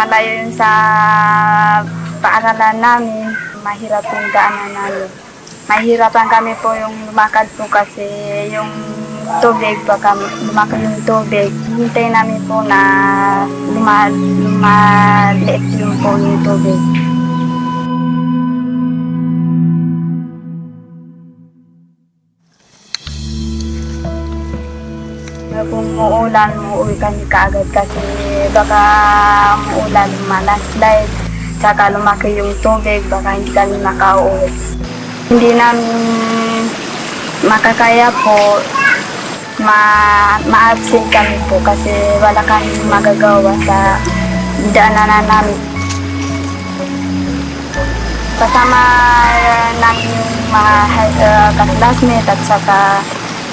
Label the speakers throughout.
Speaker 1: Malayo yun sa paaralan namin. Mahirap yung daanan namin. Mahirapan kami po yung lumakad po kasi yung tubig, baka lumakad yung tubig. Hintay namin po na luma, lumaliit yung po yung tubig. Kung muulan, uuwi kami kaagad kasi baka muulan, malandslide. Tsaka lumaki yung tubig, baka hindi kami makauwi. Hindi namin makakaya po ma ma-absent kami po kasi wala kami magagawa sa daanan namin. Kasama namin yung mga uh, classmates at saka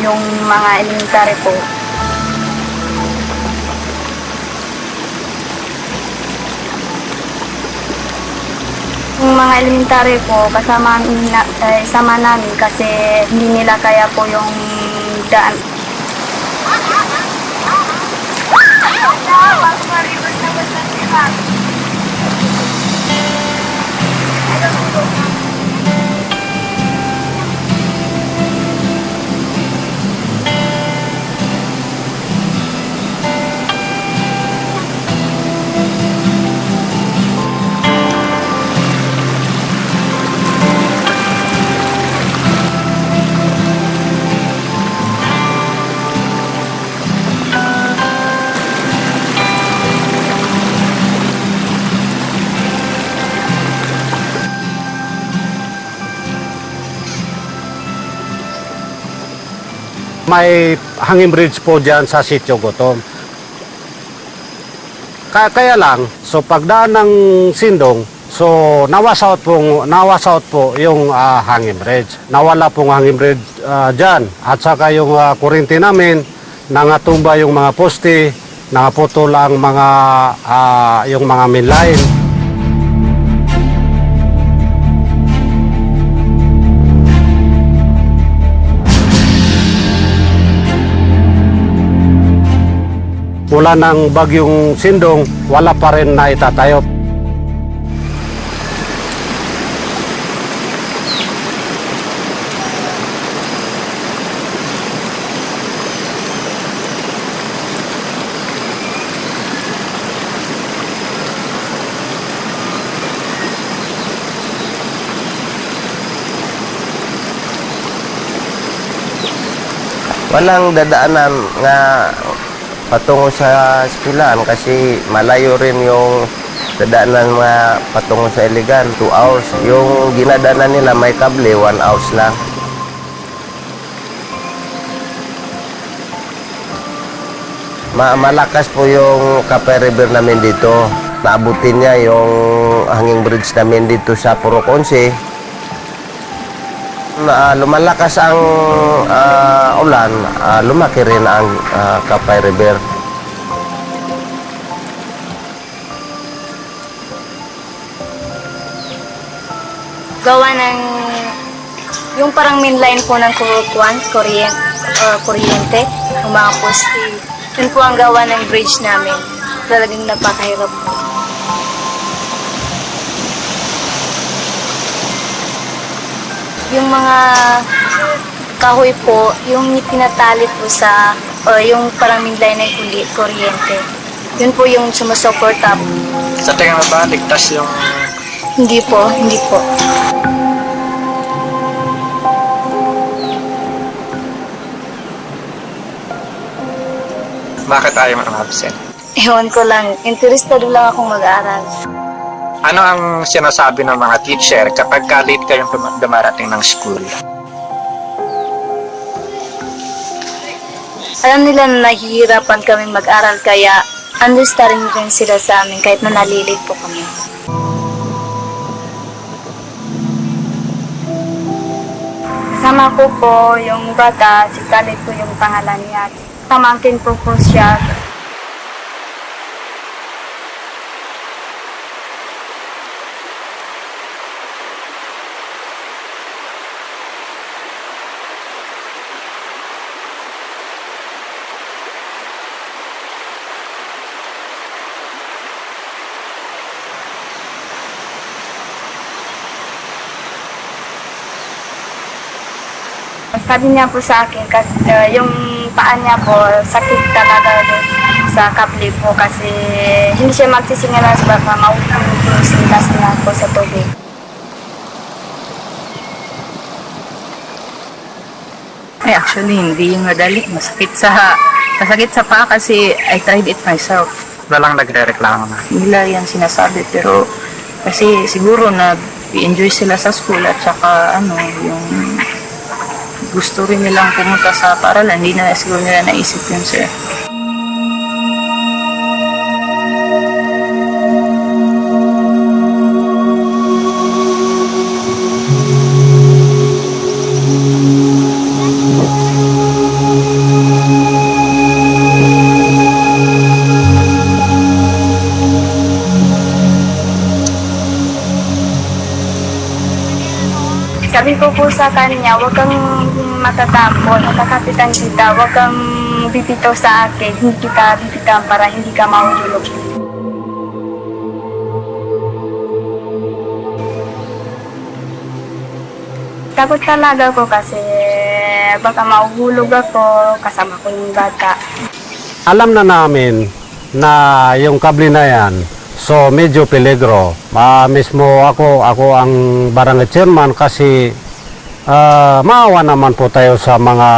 Speaker 1: yung mga elementary po. Mga elementary po, kasama, na, eh, sama namin kasi hindi nila kaya po yung daan.
Speaker 2: May hanging bridge po dyan sa Sitio Gutom. Kaya, kaya lang, so pagdaan ng Sindong, so nawasout po, nawasout po yung ah, hanging bridge. Nawala pong hanging bridge ah, dyan. At saka yung uh, kurinti namin, nangatumba yung mga poste, nangaputol ang mga, ah, yung mga main line. Mula ng bagyong Sindong, wala pa rin na itatayo.
Speaker 3: walang dadaanan nga patungo sa eskwelahan kasi malayo rin yung dadaanan mga patungo sa Iligan, 2 hours. Yung ginadaanan nila may kable, 1 hours lang. Ma malakas po yung Kapay River namin dito. Naabutin niya yung hanging bridge namin dito sa Puroconse na lumalakas ang ah, ulan, ah, lumaki rin ang ah, Kapay River.
Speaker 1: Gawa ng yung parang main line po ng kurukuan, kuryente, uh, kuryente, yung mga poste. Yun po ang gawa ng bridge namin. Talagang napakahirap po. Yung mga kahoy po, yung tinatali po sa, o yung parang main line ng kuli- kuryente. Yun po yung sumusuporta.
Speaker 4: Sa tingin mo ba, ligtas yung
Speaker 1: Hindi po, hindi po.
Speaker 4: bakit ayaw mo absent?
Speaker 1: Ewan ko lang, interesado lang akong mag-aaral.
Speaker 4: Ano ang sinasabi ng mga teacher kapag ka late kayong dum- dumarating ng school?
Speaker 1: Alam nila na nahihirapan kami mag-aral kaya understanding rin sila sa amin kahit na nalilit po kami. Kasama ko po yung bata, si Khalid po yung pangalan niya. Pamangkin po po siya. Sabi niya po sa akin, kasi uh, yung paa niya po, sakit talaga doon sa kapli po kasi hindi siya magsisingalas baka mauulog yung sintas niya po sa tubig.
Speaker 5: Ay, actually, hindi yung madali. Masakit sa, masakit sa paa kasi I tried it myself.
Speaker 4: Walang nagre-reklamo na.
Speaker 5: Nila yan sinasabi, pero kasi siguro nag-enjoy sila sa school at saka ano, yung gusto rin nilang pumunta sa paaralan. Hindi na siguro nila naisip yun, sir.
Speaker 1: Sabi ko po sa kanya, huwag kang matatakot, nakakapitan kita, huwag kang bibitaw sa akin, hindi kita bibitawan para hindi ka mahulog. Takot talaga ako kasi baka mahuhulog ako kasama ko yung bata.
Speaker 2: Alam na namin na yung kable na yan, so medyo peligro. Ah, mismo ako, ako ang barangay chairman kasi ah, maawa naman po tayo sa mga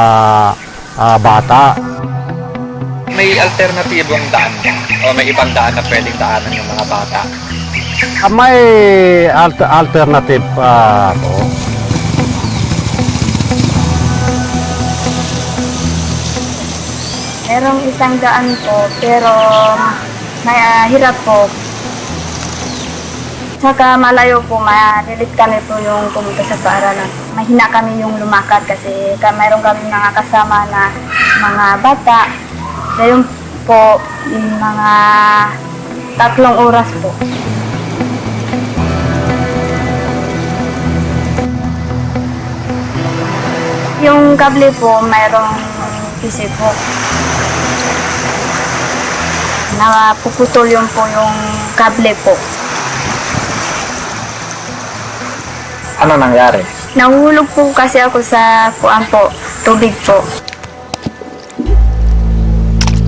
Speaker 2: ah, bata.
Speaker 4: May alternatibong daan o may ibang daan na pwedeng daanan yung mga bata.
Speaker 2: Ah, may alt- alternative ah, po.
Speaker 1: Merong isang daan po, pero may hirap po. Saka malayo po, malilit kami po yung pumunta sa paaralan. Mahina kami yung lumakad kasi ka, mayroon kami mga kasama na mga bata. Ngayon po, yung mga tatlong oras po. Yung kable po, mayroong PC po. Napuputol yun po yung kable po.
Speaker 4: Ano nangyari?
Speaker 1: Nahulog po kasi ako sa kuan po, tubig po.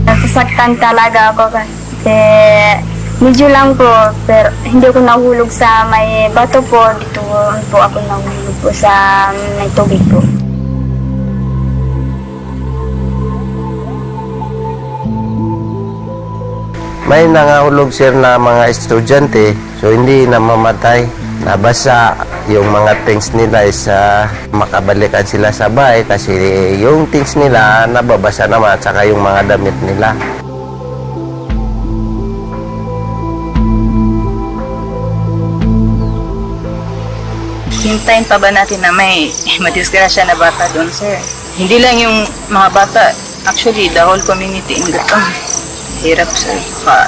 Speaker 1: Nasasaktan talaga ako kasi medyo lang po, pero hindi ako nahulog sa may bato po. Dito po ako nahulog po sa may tubig po.
Speaker 3: May nangahulog sir na mga estudyante, so hindi na mamatay. Nabasa yung mga things nila is ah, makabalikan sila sa bahay kasi yung things nila nababasa naman at saka yung mga damit nila.
Speaker 5: Hintayin pa ba natin na may madisgrasya na bata doon, sir? Hindi lang yung mga bata, actually, the whole community in Lutong. Hirap, sir. Pa,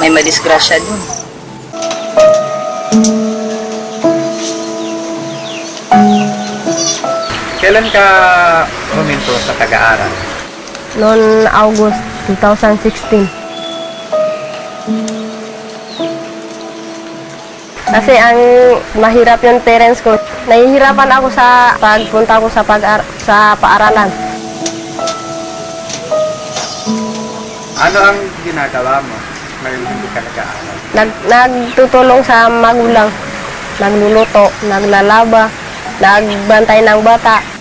Speaker 5: may madisgrasya doon.
Speaker 4: Kailan ka huminto sa pag-aaral?
Speaker 6: noon August 2016. Kasi ang mahirap yung parents ko. Nahihirapan ako sa pagpunta ko sa pag sa paaralan.
Speaker 4: Ano ang ginagawa mo ngayon hindi ka nag-aaral?
Speaker 6: Nag, nagtutulong sa magulang. Nagluluto, naglalaba, nagbantay ng bata.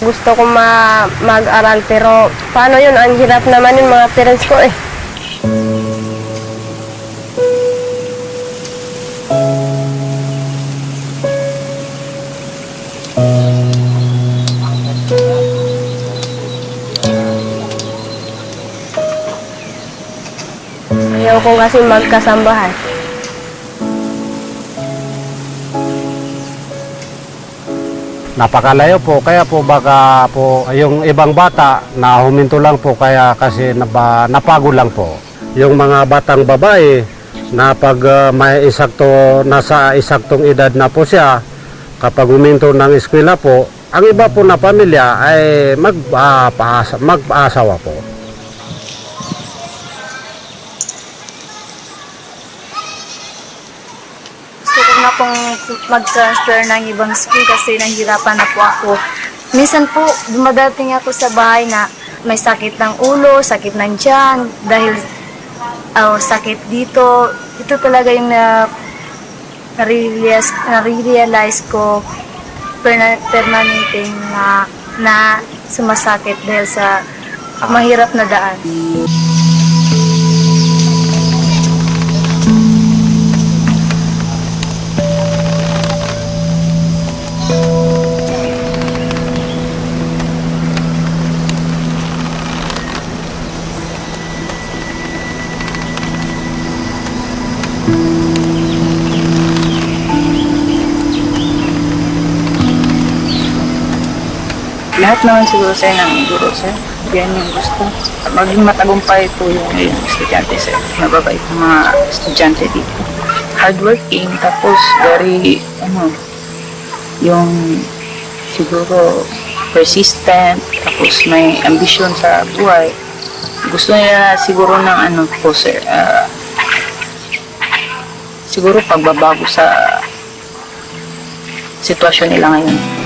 Speaker 6: Gusto ko ma mag-aral pero paano yun? Ang hirap naman yung mga parents ko eh. Ayaw ko kasi magkasambahay.
Speaker 2: Napakalayo po, kaya po baka po yung ibang bata na huminto lang po kaya kasi naba, napago lang po. Yung mga batang babae na pag ah, may isakto, nasa isaktong edad na po siya, kapag huminto ng eskwela po, ang iba po na pamilya ay mag, ah, paasa, magpaasawa po.
Speaker 7: Mag-transfer ng ibang school kasi nahihirapan na po ako. Minsan po, dumadating ako sa bahay na may sakit ng ulo, sakit ng tiyan, dahil oh, sakit dito. Ito talaga yung na nare-realize, nare-realize ko perna, permanente na, na sumasakit dahil sa mahirap na daan.
Speaker 5: Lahat naman siguro sir ng guro sir. Yan yung gusto. Maging matagumpay po yung, yung estudyante sir. Mababait ng mga estudyante dito. Hardworking, tapos very, ano, yung siguro persistent, tapos may ambisyon sa buhay. Gusto nila siguro ng ano po sir, ah, siguro pagbabago sa sitwasyon nila ngayon.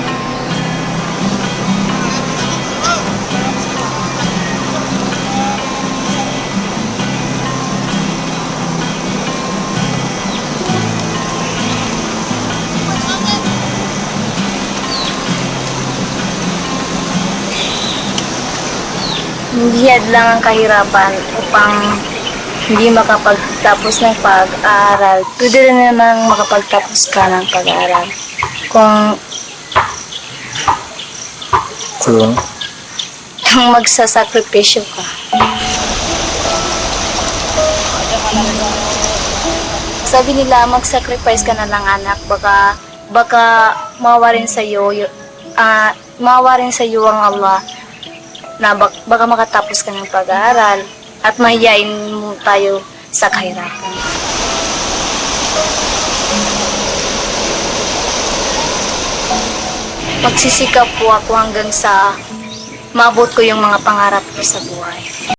Speaker 7: Hindi lang ang kahirapan upang hindi makapagtapos ng pag-aaral. Pwede rin namang makapagtapos ka ng pag-aaral. Kung
Speaker 8: Kung
Speaker 7: kung magsasakripisyo ka. Sabi nila, mag-sacrifice ka na lang anak. Baka, baka mawarin sa iyo, ah mawarin sa iyo ang Allah na bak- baka makatapos ka ng pag-aaral at mahiyain mo tayo sa kahirapan. Magsisikap po ako hanggang sa maabot ko yung mga pangarap ko sa buhay.